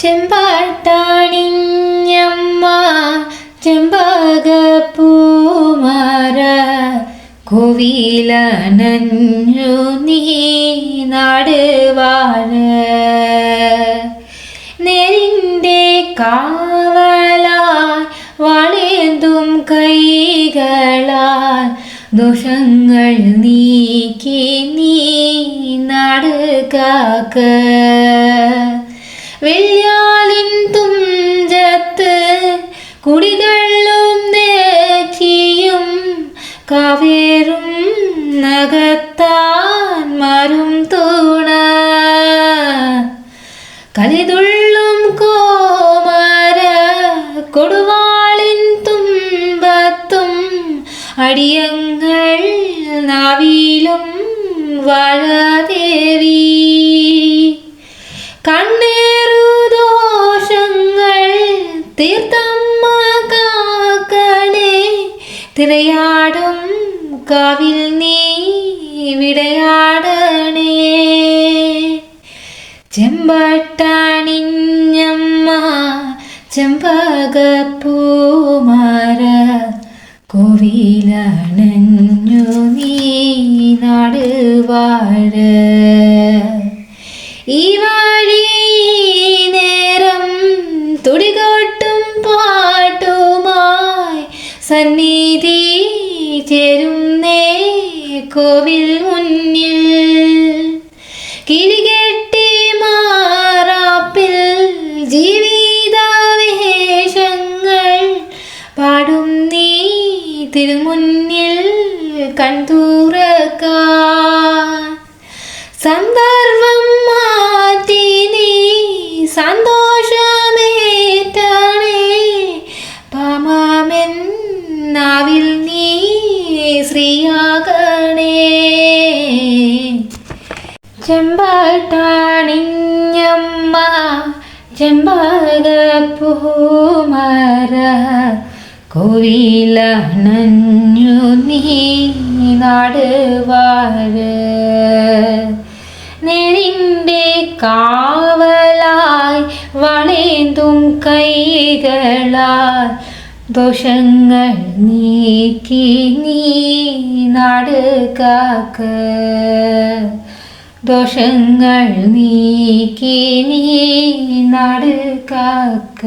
ചെമ്പാട്ടാണിഞ്ഞമ്മ ചെമ്പകപ്പൂമര. കോവിലനഞ്ഞു നീ നാടുവാഴ നെരിന്റെ കാവലായി വളേന്തും കൈകളാൽ ദോഷങ്ങൾ നീക്കി നീ നാട് കാക്ക. വെള്ളിയാലിൻ കാവേറും നഗത്താൻ മരും തൂണ. കലിതുള്ളും കോമര കൊടുവാളിൻ തുമ്പത്തും അടിയങ്ങൾ നാവിലും വാഴാദേവി. തിരയാടും കാവിൽ നീ വിടയാടണേ. ചെമ്പട്ടാണിഞ്ഞമ്മ ചെമ്പകപ്പൂമാര കോവിലണഞ്ഞു നീ നാടുവാഴ. ഈ സന്നിധി ചേരുന്നേ കോവിൽ മുന്നിൽ. കിരികെട്ടി മാറാപ്പിൽ ജീവിതാവേശങ്ങൾ പാടും നീ തിരുമുന്നിൽ കൺതൂറക്ക സന്ദർഭം ചെമ്പാട്ടാണിഞ്ഞമ്മ ചെമ്പകപ്പൂമര കോവിലണഞ്ഞു നീ നാടുവാര് നെരിന്റെ കാവലായി വളേന്തും കൈകളാൽ ദോഷങ്ങൾ നീക്കി നീ നാട് കാക്ക. ദോഷങ്ങൾ നീക്കി നീ നാട് കാക്ക.